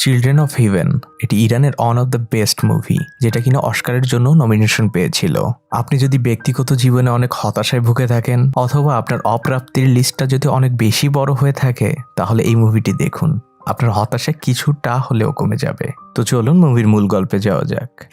Children of heaven এটি ইরানের one of the best movie যেটা কিনা অস্কারের জন্য নমিনেশন পেয়েছিল। আপনি যদি ব্যক্তিগত জীবনে অনেক হতাশায় ভুগে থাকেন, অথবা আপনার অপ্রাপ্তির লিস্টটা যদি অনেক বেশি বড় হয়ে থাকে, তাহলে এই মুভিটি দেখুন। আপনার হতাশা কিছুটা হলেও কমে যাবে। তো চলুন মুভির মূল গল্পে যাওয়া যাক।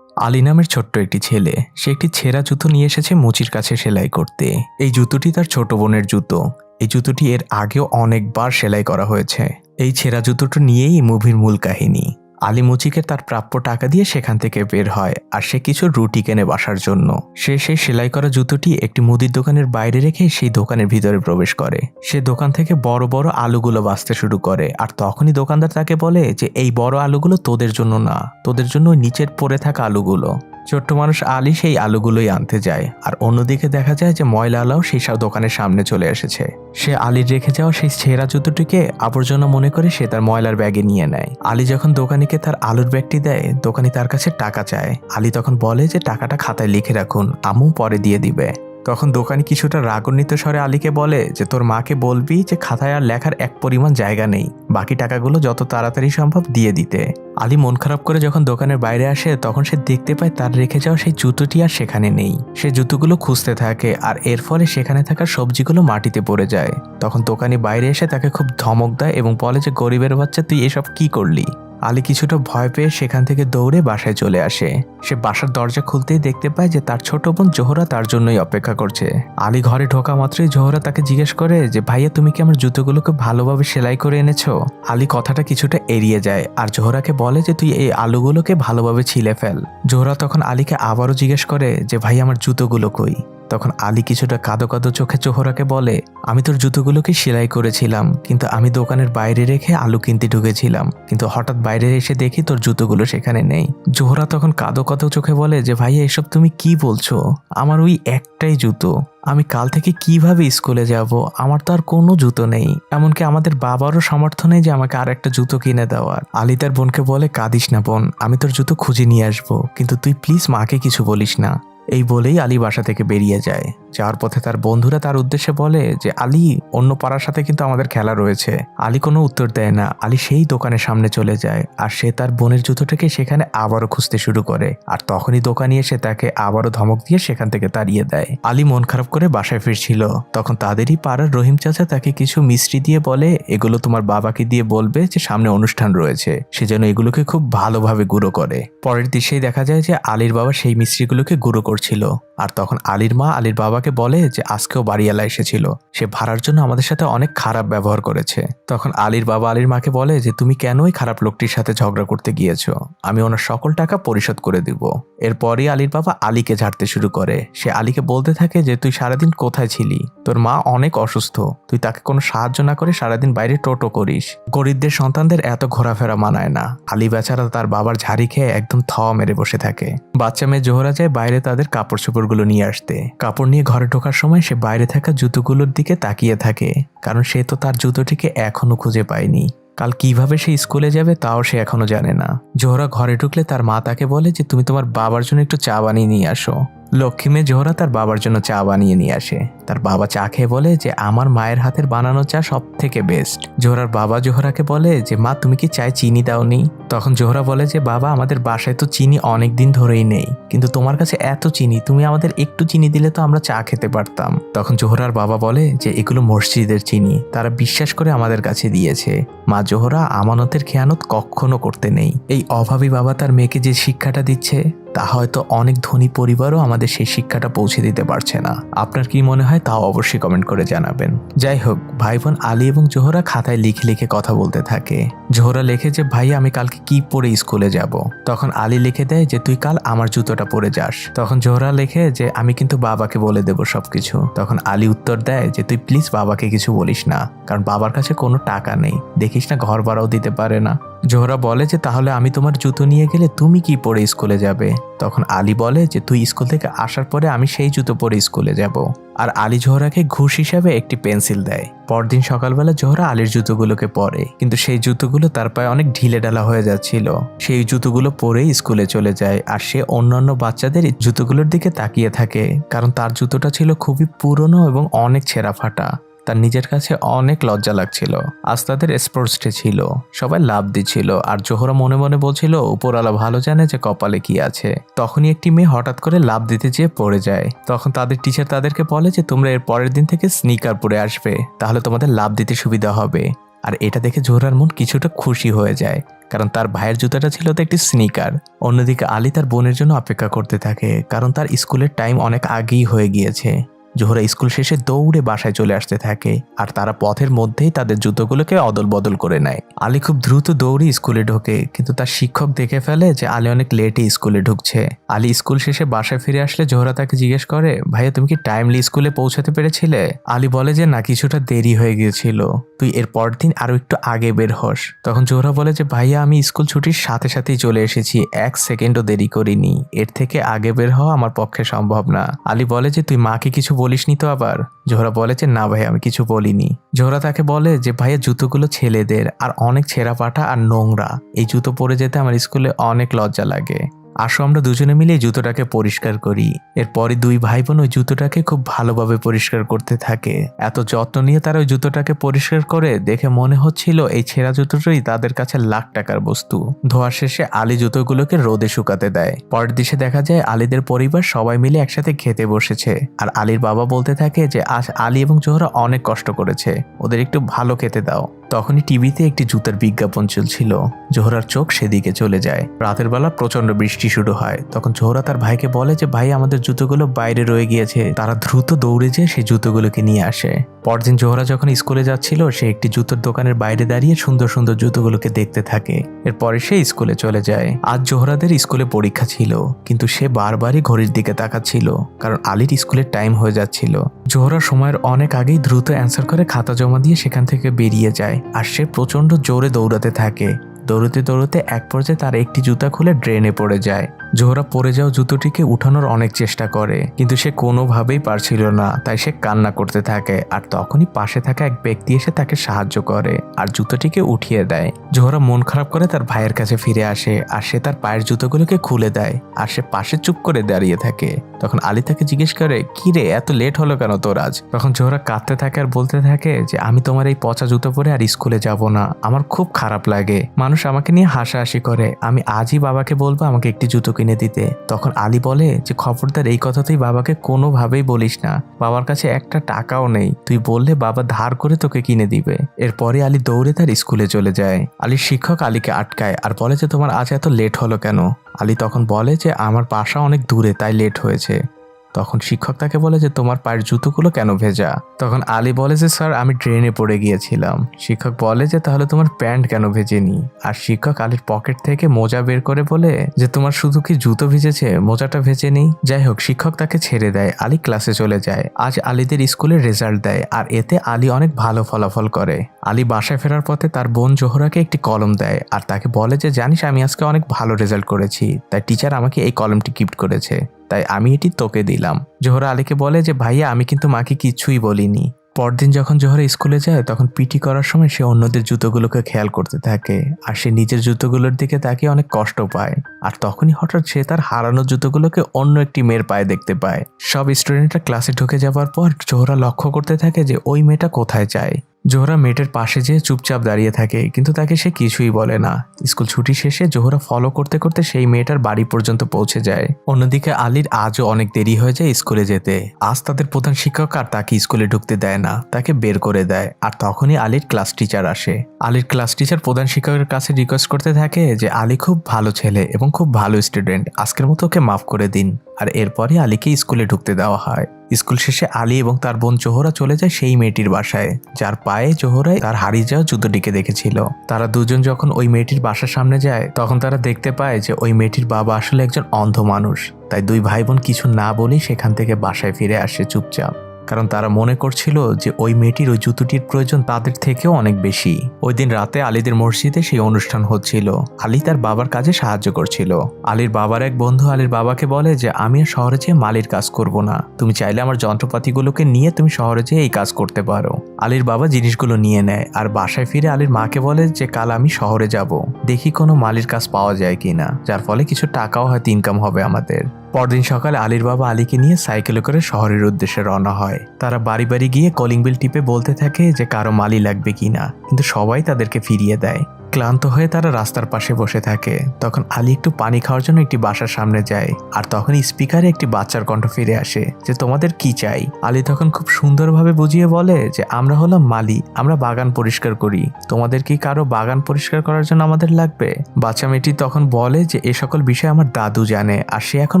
আলী নামের ছোট্ট একটি ছেলে, সে একটি ছেঁড়া জুতো নিয়ে এসেছে মুচির কাছে সেলাই করতে। এই জুতোটি তার ছোট বোনের জুতো। এই জুতোটি এর আগেও অনেকবার সেলাই করা হয়েছে। এই ছেঁড়া জুতোটা নিয়েই মুভির মূল কাহিনী। আলী মুচিকে তার প্রাপ্য টাকা দিয়ে সেখান থেকে বের হয় আর সে কিছু রুটি কেনে বাসার জন্য। সে সেই সেলাই করা জুতোটি একটি মুদির দোকানের বাইরে রেখে সেই দোকানের ভিতরে প্রবেশ করে। সে দোকান থেকে বড় বড় আলুগুলো বাঁচতে শুরু করে আর তখনই দোকানদার তাকে বলে যে, এই বড় আলুগুলো তোদের জন্য না। তোদের জন্য নিচের পড়ে থাকা আলুগুলো। ছোট্ট মানুষ আলি সেই আলুগুলোই আনতে যায়, আর অন্যদিকে দেখা যায় যে ময়লা আলাও সেই সব দোকানের সামনে চলে এসেছে। সে আলীর রেখে যাওয়া সেই ছেঁড়া জুতোটিকে আবর্জনা মনে করে সে তার ময়লার ব্যাগে নিয়ে নেয়। আলী যখন দোকানিকে তার আলুর ব্যাগটি দেয়, দোকানি তার কাছে টাকা চায়। আলী তখন বলে যে, টাকাটা খাতায় লিখে রাখুন, আমু পরে দিয়ে দিবে। তখন দোকানি কিছুটা রাগান্বিত স্বরে আলীকে বলে যে, তোর মাকে বলবি যে, খাতায় আর লেখার এক পরিমাণ জায়গা নেই। বাকি টাকাগুলো যত তাড়াতাড়ি সম্ভব দিয়ে দিতে। আলী মন খারাপ করে যখন দোকানের বাইরে আসে, তখন সে দেখতে পায় তার রেখে যাওয়া সেই জুতোটি আর সেখানে নেই। সে জুতোগুলো খুঁজতে থাকে আর এর ফলে সেখানে থাকা সবজিগুলো মাটিতে পড়ে যায়। তখন দোকানি বাইরে এসে তাকে খুব ধমক দেয় এবং বলে যে, গরিবের বাচ্চা, তুই এসব কি করলি? আলী কিছুটা ভয় পেয়ে সেখান থেকে দৌড়ে বাসায় চলে আসে। সে বাসার দরজা খুলতেই দেখতে পায় যে তার ছোট বোন জোহরা তার জন্যই অপেক্ষা করছে। আলী ঘরে ঢোকা মাত্রই জোহরা তাকে জিজ্ঞেস করে যে, ভাইয়া, তুমি কি আমার জুতোগুলোকে ভালোভাবে সেলাই করে এনেছো? আলী কথাটা কিছুটা এড়িয়ে যায় আর জোহরাকে বলে যে, তুই এই আলুগুলোকে ভালোভাবে ছিলে ফেল। জোহরা তখন আলীকে আবারও জিজ্ঞেস করে যে ভাই আমার জুতোগুলো কই? তখন আলী কিছুটা কাদো কাদো চোখে জোহরাকে বলে, আমি তোর জুতোগুলোকে সেলাই করেছিলাম, কিন্তু আমি দোকানের বাইরে রেখে আলু কিনতে ঢুকেছিলাম, কিন্তু হঠাৎ বাইরে এসে দেখি তোর জুতোগুলো সেখানে নেই। জোহরা তখন কাদো কাদো চোখে বলে, যে ভাইয়া, এসব তুমি কি বলছো? আমার ওই একটাই জুতো, আমি কাল থেকে কীভাবে স্কুলে যাব? আমার তো আর কোনো জুতো নেই। এমনকি আমাদের বাবারও সামর্থ্য নেই যে আমাকে আর একটা জুতো কিনে দেওয়ার। আলী তার বোনকে বলে, কাঁদিস না বোন, আমি তোর জুতো খুঁজে নিয়ে আসব, কিন্তু তুই প্লিজ মাকে কিছু বলিস না। এই বলেই আলী বাসা থেকে বেরিয়ে যায়। যাওয়ার পথে তার বন্ধুরা তার উদ্দেশ্যে বলে যে, আলী, অন্য পাড়ার সাথে কিন্তু আমাদের খেলা রয়েছে। আলী কোনো উত্তর দেয় না। আলী সেই দোকানের সামনে চলে যায় আর সে তার বোনের জুতোটাকে সেখানে আবারও খুঁজতে শুরু করে। আর তখনই দোকানি এসে তাকে আবারও ধমক দিয়ে সেখান থেকে তাড়িয়ে দেয়। আলী মন খারাপ করে বাসায় ফিরছিল। তখন তাদেরই পাড়ার রহিম চাচা তাকে কিছু মিষ্টি দিয়ে বলে, এগুলো তোমার বাবাকে দিয়ে বলবে যে, সামনে অনুষ্ঠান রয়েছে। সে যেন এগুলোকে খুব ভালোভাবে গুঁড়ো করে। পরের দৃশ্যেই দেখা যায় যে, আলীর বাবা সেই মিষ্টিগুলোকে গুঁড়ো করছিল। আর তখন আলীর মা আলীর বাবাকে বলে যে আজকেও বাড়িওয়ালা এসেছিল। সে ভাড়ার জন্য আমাদের সাথে অনেক খারাপ ব্যবহার করেছে। তখন আলীর বাবা আলীর মাকে বলে যে, তুমি কেন ওই খারাপ লোকটির সাথে ঝগড়া করতে গিয়েছো? আমি ওনার সকল টাকা পরিশোধ করে দিব। এরপরই আলীর বাবা আলীকে ঝাড়তে শুরু করে। সে আলীকে বলতে থাকে যে, তুই সারাদিন কোথায় ছিলি? তোর মা অনেক অসুস্থ। তুই তাকে কোনো সাহায্য না করে সারাদিন বাইরে টোটো করিস। গরিবদের সন্তানদের এত ঘোরাফেরা মানায় না। আলী বেচারা তার বাবার ঝাড়ি খেয়ে একদম থ মেরে বসে থাকে। বাচ্চা মেয়ে জোহরা যায় বাইরে তাদের কাপড় চোপড়গুলো নিয়ে আসতে। কাপড় নিয়ে ঘরে ঢোকার সময় সে বাইরে থাকা জুতোগুলোর দিকে তাকিয়ে থাকে, কারণ সে তো তার জুতোটিকে এখনও খুঁজে পায়নি। কাল কীভাবে সে স্কুলে যাবে তাও সে এখনও জানে না। জোহরা ঘরে ঢুকলে তার মা তাকে বলে যে, তুমি তোমার বাবার জন্য একটু চা বানিয়ে নিয়ে আসো। লক্ষ্মী মেয়ে জোহরা তার বাবার জন্য চা বানিয়ে নিয়ে আসে। তার বাবা চা খেয়ে বলে যে, আমার মায়ের হাতের বানানো চা সব থেকে বেস্ট জোহরার বাবা জোহরাকে বলে যে, মা, তুমি কি চায় চিনি দাওনি? তখন জোহরা বলে যে, বাবা, আমাদের বাসায় তো চিনি অনেক দিন ধরেই নেই। কিন্তু তোমার কাছে এত চিনি, তুমি আমাদের একটু চিনি দিলে তো আমরা চা খেতে পারতাম। তখন জোহরার বাবা বলে যে, এগুলো মসজিদের চিনি। তারা বিশ্বাস করে আমাদের কাছে দিয়েছে। মা জোহরা আমানতের খেয়ানত কখনো করতে নেই। এই অভাবী বাবা তার মেয়েকে যে শিক্ষাটা দিচ্ছে তা হয়তো অনেক ধনী পরিবারও আমাদের সেই শিক্ষাটা পৌঁছে দিতে পারছে না। আপনার কি মনে হয় তাও অবশ্যই কমেন্ট করে জানাবেন। যাই হোক ভাই বোন আলী এবং জোহরা খাতায় লিখে লিখে কথা বলতে থাকে। জোহরা লেখে যে, ভাই, আমি কালকে কি পরে স্কুলে যাব? তখন আলী লিখে দেয় যে, তুই কাল আমার জুতোটা পরে যাস। তখন জোহরা লেখে যে, আমি কিন্তু বাবাকে বলে দেব সবকিছু। তখন আলী উত্তর দেয় যে, তুই প্লিজ বাবাকে কিছু বলিস না। কারণ বাবার কাছে কোনো টাকা নেই। দেখিস না, ঘর ভাড়াও দিতে পারে না। জোহরা বলে যে, তাহলে আমি তোমার জুতো নিয়ে গেলে তুমি কি পরে স্কুলে যাবে? তখন আলী বলে যে, তুই স্কুল থেকে আসার পরে আমি সেই জুতো পরে স্কুলে যাব। আর আলী জোহরাকে ঘুষ হিসাবে একটি পেন্সিল দেয়। পরদিন সকালবেলা জোহরা আলীর জুতোগুলোকে পরে, কিন্তু সেই জুতোগুলো তার পায়ে অনেক ঢিলে ঢালা হয়ে যাচ্ছিল। সেই জুতোগুলো পরেই স্কুলে চলে যায় আর সে অন্যান্য বাচ্চাদের জুতোগুলোর দিকে তাকিয়ে থাকে, কারণ তার জুতোটা ছিল খুবই পুরনো এবং অনেক ছেঁড়া ফাটা। তার নিজের কাছে অনেক লজ্জা লাগছিল। আজ তাদের স্পোর্টস ডে ছিল। সবাই লাভ দিচ্ছিল আর জোহরা মনে মনে বলছিল, উপরওয়ালা ভালো জানে যে কপালে কি আছে। তখনই একটি মেয়ে হঠাৎ করে লাভ দিতে যেয়ে পড়ে যায়। তখন তাদের টিচার তাদেরকে বলে যে, তোমরা এর পরের দিন থেকে স্নিকার পরে আসবে। তাহলে তোমাদের লাভ দিতে সুবিধা হবে। আর এটা দেখে জোহরার মন কিছুটা খুশি হয়ে যায়, কারণ তার ভাইয়ের জুতাটা ছিল তো একটি স্নিকার অন্যদিকে আলী তার বোনের জন্য অপেক্ষা করতে থাকে, কারণ তার স্কুলের টাইম অনেক আগেই হয়ে গিয়েছে। জোহরা স্কুল শেষে দৌড়ে বাসায় চলে আসতে থাকে আর তারা পথের মধ্যেই তাদের জুতোগুলোকে অদল বদল করে নেয়। আলী খুব দ্রুত দৌড়ে স্কুলে ঢোকে, কিন্তু তার শিক্ষক দেখে ফেলে যে আলী অনেক লেটে স্কুলে ঢুকছে। আলী স্কুল শেষে বাসায় ফিরে আসলে জোহরা তাকে জিজ্ঞেস করে, ভাইয়া, তুমি কি টাইমলি স্কুলে পৌঁছাতে পেরেছিলে? আলী বলে যে, না, কিছুটা দেরি হয়ে গিয়েছিল। তুই এর দিন আরও একটু আগে বের হস। তখন জোহরা বলে যে, ভাইয়া, আমি স্কুল ছুটির সাথে সাথেই চলে এসেছি। এক সেকেন্ডও দেরি করিনি। এর থেকে আগে বের হওয়া আমার পক্ষে সম্ভব না। আলী বলে যে, তুই মাকে কিছু বলিসনি তো আবার? জোহরা বলে যে, না ভাই, আমি কিছু বলিনি। জোহরা তাকে বলে যে, ভাইয়া, জুতোগুলো ছেলেদের, আর অনেক ছেঁড়া পাটা আর নোংরা। এই জুতো পরে যেতে আমার স্কুলে অনেক লজ্জা লাগে। আসো আমরা দুজনে মিলে জুতোটাকে পরিষ্কার করি। এরপরে দুই ভাই বোন ওই জুতোটাকে খুব ভালোভাবে পরিষ্কার করতে থাকে। এত যত্ন নিয়ে তারা ওই জুতোটাকে পরিষ্কার করে, দেখে মনে হচ্ছিল এই ছেঁড়া জুতোটাই তাদের কাছে লাখ টাকার বস্তু। ধোয়া শেষে আলী জুতোগুলোকে রোদে শুকাতে দেয়। পরের দিশে দেখা যায় আলীদের পরিবার সবাই মিলে একসাথে খেতে বসেছে। আর আলীর বাবা বলতে থাকে যে, আজ আলী এবং জোহরা অনেক কষ্ট করেছে। ওদের একটু ভালো খেতে দাও। তখনই টিভিতে একটি জুতার বিজ্ঞাপন চলছিল। জোহরার চোখ সেদিকে চলে যায়। রাতের বেলা প্রচণ্ড বৃষ্টি শুরু হয়। তখন জোহরা তার ভাইকে বলে যে, ভাই, আমাদের জুতোগুলো বাইরে রয়ে গিয়েছে। তারা দ্রুত দৌড়ে যেয়ে সেই জুতোগুলোকে নিয়ে আসে। পরদিন জোহরা যখন স্কুলে যাচ্ছিল, সে একটি জুতোর দোকানের বাইরে দাঁড়িয়ে সুন্দর সুন্দর জুতোগুলোকে দেখতে থাকে। এরপরে সে স্কুলে চলে যায়। আজ জোহরাদের স্কুলে পরীক্ষা ছিল, কিন্তু সে বারবারই ঘড়ির দিকে তাকাচ্ছিল, কারণ আলীর স্কুলের টাইম হয়ে যাচ্ছিল। জোহরা সময়ের অনেক আগেই দ্রুত অ্যান্সার করে খাতা জমা দিয়ে সেখান থেকে বেরিয়ে যায়। আর সে প্রচণ্ড জোরে দৌড়াতে থাকে। দৌড়তে দৌড়তে এক পর্যায়ে তার একটি জুতা খুলে ড্রেনে পড়ে যায়। জোহরা পরে যাওয়া জুতোটিকে উঠানোর অনেক চেষ্টা করে, কিন্তু সে কোনোভাবেই পারছিল না, তাই সে কান্না করতে থাকে, আর তখনই পাশে থাকা এক ব্যক্তি এসে তাকে সাহায্য করে আর জুতোটিকে উঠিয়ে দেয়। জোহরা মন খারাপ করে তার ভাইয়ের কাছে ফিরে আসে, আর সে তার পায়ের জুতোগুলোকে খুলে দেয়, আর সে পাশে চুপ করে দাঁড়িয়ে থাকে। তখন আলী তাকে জিজ্ঞেস করে, কি রে, এত লেট হলো কেন তোর আজ? তখন জোহরা কাঁদতে থাকে আর বলতে থাকে যে, আমি তোমার এই পচা জুতো পরে আর স্কুলে যাব না, আমার খুব খারাপ লাগে। মানুষ আমাকে নিয়ে হাসাহাসি করে, আমি আজই বাবাকে বলব আমাকে একটি জুতো কিনে দিতে। তখন আলী বলে যে, খবরদার, এই কথা তুই বাবাকে কোনোভাবেই বলিস না। বাবার কাছে একটা টাকাও নেই। তুই বললে বাবা ধার করে তোকে কিনে দিবে। এরপরে আলী দৌড়ে তার স্কুলে চলে যায়। আলীর শিক্ষক আলীকে আটকায় আর বলে যে, তোমার আজ এত লেট হলো কেন? আলী তখন বলে যে, আমার বাসা অনেক দূরে, তাই লেট হয়েছে। তখন শিক্ষক তাকে বলে যে, তোমার পায়ের জুতোগুলো কেন ভেজা? তখন আলী বলে যে, স্যার, আমি ট্রেনে পড়ে গিয়েছিলাম। শিক্ষক বলে যে, তাহলে তোমার প্যান্ট কেন ভেজেনি? আর শিক্ষক আলীর পকেট থেকে মোজা বের করে বলে যে, তোমার শুধু কি জুতো ভিজেছে? মোজাটা ভেজে নেই যাই হোক, শিক্ষক তাকে ছেড়ে দেয়, আলী ক্লাসে চলে যায়। আজ আলীদের স্কুলে রেজাল্ট দেয়, আর এতে আলী অনেক ভালো ফলাফল করে। আলী বাসায় ফেরার পথে তার বোন জোহরাকে একটি কলম দেয়, আর তাকে বলে যে, জানিস, আমি আজকে অনেক ভালো রেজাল্ট করেছি, তাই টিচার আমাকে এই কলমটি গিফট করেছে। তাই আমি এটি তোকে দিলাম। জোহরা আলীকে বলে যে, ভাইয়া, আমি কিন্তু মাকে কিছুই বলিনি। পরদিন যখন জোহরা স্কুলে যায়, তখন পিটি করার সময় সে অন্যদের জুতোগুলোকে খেয়াল করতে থাকে আর সে নিজের জুতোগুলোর দিকে তাকে অনেক কষ্ট পায়। আর তখনই হঠাৎ সে তার হারানো জুতোগুলোকে অন্য একটি মেয়ের পায়ে দেখতে পায়। সব স্টুডেন্টরা ক্লাসে ঢুকে যাওয়ার পর জোহরা লক্ষ্য করতে থাকে যে, ওই মেয়েটা কোথায় যায়? জোহরা মেয়েটার পাশে যেয়ে চুপচাপ দাঁড়িয়ে থাকে, কিন্তু তাকে সে কিছুই বলে না। স্কুল ছুটি শেষে জোহরা ফলো করতে করতে সেই মেয়েটার বাড়ি পর্যন্ত পৌঁছে যায়। অন্যদিকে আলীর আজও অনেক দেরি হয়ে যায় স্কুলে যেতে। আজ তাদের প্রধান শিক্ষক আর তাকে স্কুলে ঢুকতে দেয় না, তাকে বের করে দেয়, আর তখনই আলীর ক্লাস টিচার আসে। আলীর ক্লাস টিচার প্রধান শিক্ষকের কাছে রিকোয়েস্ট করতে থাকে যে আলী খুব ভালো ছেলে এবং খুব ভালো স্টুডেন্ট আজকের মতো ওকে মাফ করে দিন। আর এরপরে আলীকে স্কুলে ঢুকতে দেওয়া হয়। স্কুল শেষে আলী এবং তার বোন জোহরা চলে যায় সেই মেয়েটির বাসায়। যার পায়ে জোহরায় তার হারিয়ে যাওয়া জুতোটিকে দেখেছিল। তারা দুজন যখন ওই মেয়েটির বাসার সামনে যায়, তখন তারা দেখতে পায় যে ওই মেয়েটির বাবা আসলে একজন অন্ধ মানুষ। তাই দুই ভাই বোন কিছু না বলেই সেখান থেকে বাসায় ফিরে আসে চুপচাপ। কারণ তারা মনে করছিল যে ওই মেয়েটির ওই জুতোটির প্রয়োজন তাদের থেকেও অনেক বেশি। ওই দিন রাতে আলীদের মসজিদে সেই অনুষ্ঠান হচ্ছিল। আলী তার বাবার কাজে সাহায্য করছিল। আলীর বাবার এক বন্ধু আলীর বাবাকে বলে যে, আমি আর শহরে যেয়ে মালির কাজ করব না। তুমি চাইলে আমার যন্ত্রপাতিগুলোকে নিয়ে তুমি শহরে যেয়ে এই কাজ করতে পারো। আলীর বাবা জিনিসগুলো নিয়ে নেয় আর বাসায় ফিরে আলীর মাকে বলে যে, কাল আমি শহরে যাব। দেখি কোনো মালির কাজ পাওয়া যায় কিনা। যার ফলে কিছু টাকাও হয়তো ইনকাম হবে আমাদের। পরদিন সকালে আলীর বাবা আলীকে নিয়ে সাইকেলে করে শহরের উদ্দেশ্যে রওনা হয়। তারা বাড়ি বাড়ি গিয়ে কলিং বিল টিপে বলতে থাকে যে কারও মালি লাগবে কিনা। কিন্তু সবাই তাদেরকে ফিরিয়ে দেয়। ক্লান্ত হয়ে তারা রাস্তার পাশে বসে থাকে। তখন আলী একটু পানি খাওয়ার জন্য একটি বাসার সামনে যায় আর তখন স্পিকারে একটি বাচ্চার কণ্ঠ ফিরে আসে যে, তোমাদের কি চাই? আলী তখন খুব সুন্দরভাবে বুঝিয়ে বলে যে, আমরা হলাম মালি, আমরা বাগান পরিষ্কার করি। তোমাদের কি কারও বাগান পরিষ্কার করার জন্য আমাদের লাগবে? বাচ্চা মেয়েটি তখন বলে যে, এ সকল বিষয় আমার দাদু জানে আর সে এখন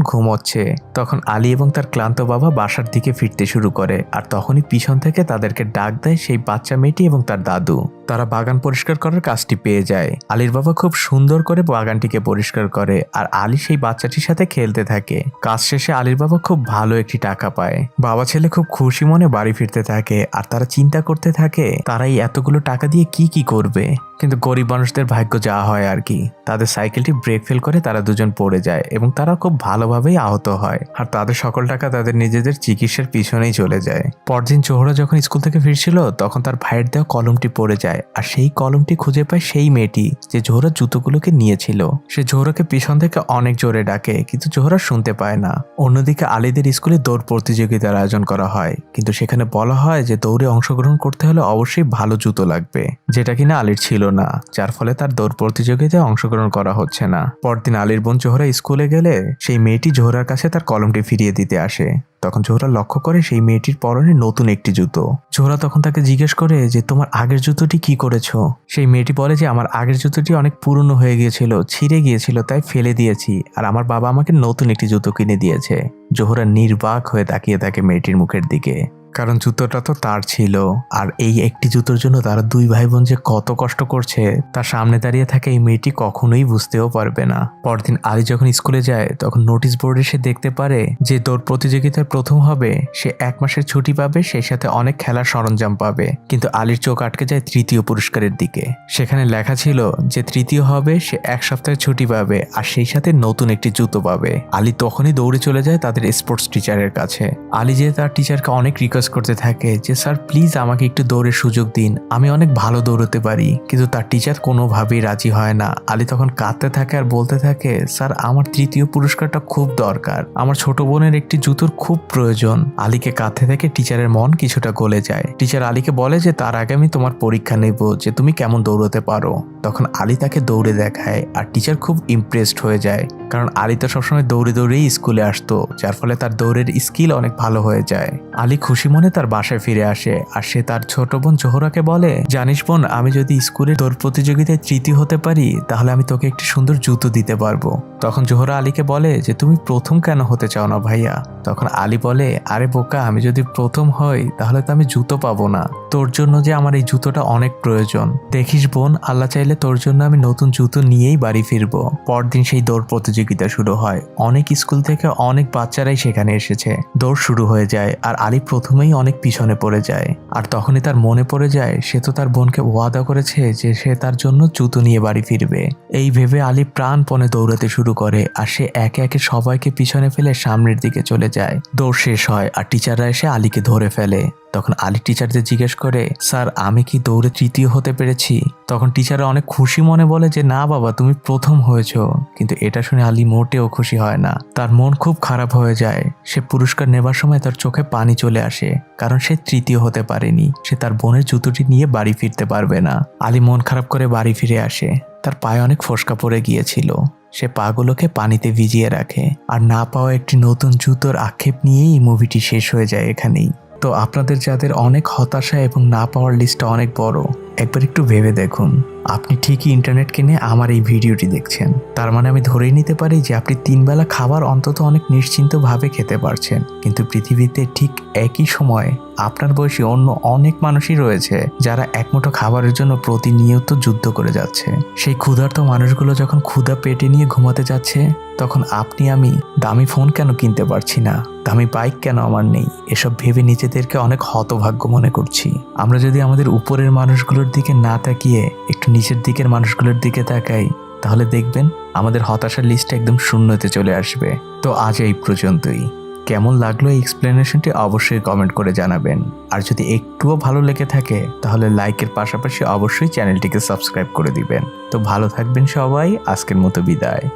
ঘুমোচ্ছে। তখন আলী এবং তার ক্লান্ত বাবা বাসার দিকে ফিরতে শুরু করে আর তখনই পিছন থেকে তাদেরকে ডাক দেয় সেই বাচ্চা মেয়েটি এবং তার দাদু। তারা বাগান পরিষ্কার করার কাজটি পেয়ে যায়। আলীর বাবা খুব সুন্দর করে বাগানটিকে পরিষ্কার করে আর আলী সেই বাচ্চাটির সাথে খেলতে থাকে। কাজ শেষে আলীর বাবা খুব ভালো একটি টাকা পায়। বাবা ছেলে খুব খুশি মনে বাড়ি ফিরতে থাকে আর তারা চিন্তা করতে থাকে, তারা এই এতগুলো টাকা দিয়ে কি কি করবে? কিন্তু গরিব মানুষদের ভাগ্য যা হয় আর কি। তাদের সাইকেলটি ব্রেক ফেল করে তারা দুজন পড়ে যায় এবং তারা খুব ভালোভাবেই আহত হয়। আর তাদের সকল টাকা তাদের নিজেদের চিকিৎসার পিছনেই চলে যায়। পরদিন জোহরা যখন স্কুল থেকে ফিরছিল, তখন তার ভাইয়ের দেওয়া কলমটি পড়ে যায়। আর সেই কলমটি খুঁজে পায় সেই মেয়েটি যে জোহরা জুতোগুলোকে নিয়েছিল। সে জোহরাকে পিছন থেকে অনেক জোরে ডাকে, কিন্তু জোহরা শুনতে পায় না। অন্যদিকে আলীদের স্কুলে দৌড় প্রতিযোগিতার আয়োজন করা হয়। কিন্তু সেখানে বলা হয় যে দৌড়ে অংশগ্রহণ করতে হলে অবশ্যই ভালো জুতো লাগবে, যেটা কিনা আলীর ছিল না, যার ফলে তার দৌড় প্রতিযোগিতায় অংশগ্রহণ করা হচ্ছে না। পরদিন আলীর বোন জোহরা স্কুলে গেলে সেই মেয়েটি জোহরার কাছে তার কলমটি ফিরিয়ে দিতে আসে। তখন জোহরা লক্ষ্য করে সেই মেয়েটির পরনে নতুন একটি জুতো। জোহরা তখন তাকে জিজ্ঞেস করে যে, তোমার আগের জুতোটি কি করেছ? সেই মেয়েটি বলে যে, আমার আগের জুতোটি অনেক পুরনো হয়ে গিয়েছিল, ছিঁড়ে গিয়েছিল, তাই ফেলে দিয়েছি, আর আমার বাবা আমাকে নতুন একটি জুতো কিনে দিয়েছে। জোহরা নির্বাক হয়ে তাকিয়ে থাকে মেয়েটির মুখের দিকে। কারণ জুতোটা তো তার ছিল। আর এই একটি জুতোর জন্য তারা দুই ভাই বোন যে কত কষ্ট করছে, তার সামনে দাঁড়িয়ে থাকে এই মেয়েটি কখনোই বুঝতেও পারবে না। পরদিন আলী যখন স্কুলে যায়, তখন নোটিশ বোর্ডে সে দেখতে পারে যে দৌড় প্রতিযোগিতার প্রথম হবে, সে এক মাসের ছুটি পাবে, সেই সাথে অনেক খেলার সরঞ্জাম পাবে। কিন্তু আলীর চোখ আটকে যায় তৃতীয় পুরস্কারের দিকে। সেখানে লেখা ছিল যে তৃতীয় হবে, সে এক সপ্তাহের ছুটি পাবে, আর সেই সাথে নতুন একটি জুতো পাবে। আলী তখনই দৌড়ে চলে যায় তাদের স্পোর্টস টিচারের কাছে। আলী যে তার টিচারকে অনেক রিকোয়েস্ট করতে থাকে যে, স্যার, প্লিজ আমাকে একটু দৌড়ের সুযোগ দিন। আমি অনেক ভালো দৌড়তে পারি, কিন্তু তার টিচার কোনোভাবেই রাজি হয় না। আলী তখন কাঁদতে থাকে আর বলতে থাকে, স্যার, আমার তৃতীয় পুরস্কারটা খুব দরকার। আমার ছোট বোনের একটি জুতোর খুব প্রয়োজন। আলীকে কাঁদতে থেকে টিচারের মন কিছুটা গলে যায়। টিচার আলীকে বলে যে, তার আগে আমি তোমার পরীক্ষা নেব যে, তুমি কেমন দৌড়তে পারো? তখন আলী তাকে দৌড়ে দেখায় আর টিচার খুব ইমপ্রেসড হয়ে যায়। কারণ আলী তো সবসময় দৌড়ে দৌড়েই স্কুলে আসতো, যার ফলে তার দৌড়ের স্কিল অনেক ভালো হয়ে যায়। আলী খুশি মনে তার বাসায় ফিরে আসে, আর সে তার ছোট বোন জোহরাকে বলে, জানিস বোন, আমি যদি স্কুলে দৌড় প্রতিযোগিতায় তৃতীয় হতে পারি, তাহলে আমি তোকে একটি সুন্দর জুতো দিতে পারব। তখন জোহরা আলীকে বলে যে, তুমি প্রথম কেন হতে চাও না ভাইয়া? তখন আলী বলে, আরে বোকা, আমি যদি প্রথম হই, তাহলে তো আমি জুতো পাবো না। তোর জন্য যে আমার এই জুতোটা অনেক প্রয়োজন। দেখিস বোন, আল্লাহ চাইলে তোর জন্য আমি নতুন জুতো নিয়েই বাড়ি ফিরবো। পরদিন সেই দৌড় প্রতিযোগিতা শুরু হয়। অনেক স্কুল থেকে অনেক বাচ্চারাই সেখানে এসেছে। দৌড় শুরু হয়ে যায়, আর আলী প্রথমেই অনেক পিছনে পড়ে যায়। আর তখনই তার মনে পড়ে যায়, সে তো তার বোনকে ওয়াদা করেছে যে সে তার জন্য জুতো নিয়ে বাড়ি ফিরবে। এই ভেবে আলী প্রাণপণে দৌড়াতে শুরু করে, আর সে একে একে সবাইকে পিছনে ফেলে সামনের দিকে চলে যায়। দৌড় শেষ হয়, আর টিচাররা এসে আলীকে ধরে ফেলে। তখন আলী টিচারদের জিজ্ঞেস করে, স্যার, আমি কি দৌড়ে তৃতীয় হতে পেরেছি? তখন টিচাররা অনেক খুশি মনে বলে যে, না বাবা, তুমি প্রথম হয়েছ। কিন্তু এটা শুনে আলী মোটেও খুশি হয় না। তার মন খুব খারাপ হয়ে যায়। সে পুরস্কার নেবার সময় তার চোখে পানি চলে আসে, কারণ সে তৃতীয় হতে পারেনি। সে তার বোনের জুতোটি নিয়ে বাড়ি ফিরতে পারবে না। আলী মন খারাপ করে বাড়ি ফিরে আসে। তার পায়ে অনেক ফোসকা পড়ে গিয়েছিল। সে পাগুলোকে পানিতে ভিজিয়ে রাখে। আর না পাওয়া একটি নতুন জুতোর আক্ষেপ নিয়েই মুভিটি শেষ হয়ে যায় এখানেই। তো আপনাদের যাদের অনেক হতাশা এবং না পাওয়ার লিস্টটা অনেক বড়। একবার একটু ভেবে দেখুন। আপনি ঠিকই ইন্টারনেট কিনে আমার এই ভিডিওটি দেখছেন। তার মানে আমি ধরেই নিতে পারি যে আপনি তিনবেলা খাবার অন্তত অনেক নিশ্চিন্তভাবে খেতে পারছেন। কিন্তু পৃথিবীতে ঠিক একই সময় আপনার বয়সী অন্য অনেক মানুষই রয়েছে যারা একমুঠো খাবারের জন্য প্রতিনিয়ত যুদ্ধ করে যাচ্ছে। সেই ক্ষুধার্ত মানুষগুলো যখন ক্ষুধা পেটে নিয়ে ঘুমাতে যাচ্ছে, তখন আপনি আমি দামি ফোন কেন কিনতে পারছি না? দামি বাইক কেন আমার নেই? এসব ভেবে নিজেদেরকে অনেক হতভাগ্য মনে করছি। আমরা যদি আমাদের উপরের মানুষগুলোর দিকে না তাকিয়ে একটু নিচের দিকের মানুষগুলোর দিকে তাকাই, তাহলে দেখবেন আমাদের হতাশার লিস্টটা একদম শূন্যতে চলে আসবে। তো আজ এই পর্যন্তই। কেমন লাগল এই এক্সপ্লেনেশনটি অবশ্যই কমেন্ট করে জানাবেন। আর যদি একটুও ভালো লেগে থাকে, তাহলে লাইকের পাশাপাশি অবশ্যই চ্যানেলটিকে সাবস্ক্রাইব করে দিবেন। তো ভালো থাকবেন সবাই, আজকের মতো বিদায়।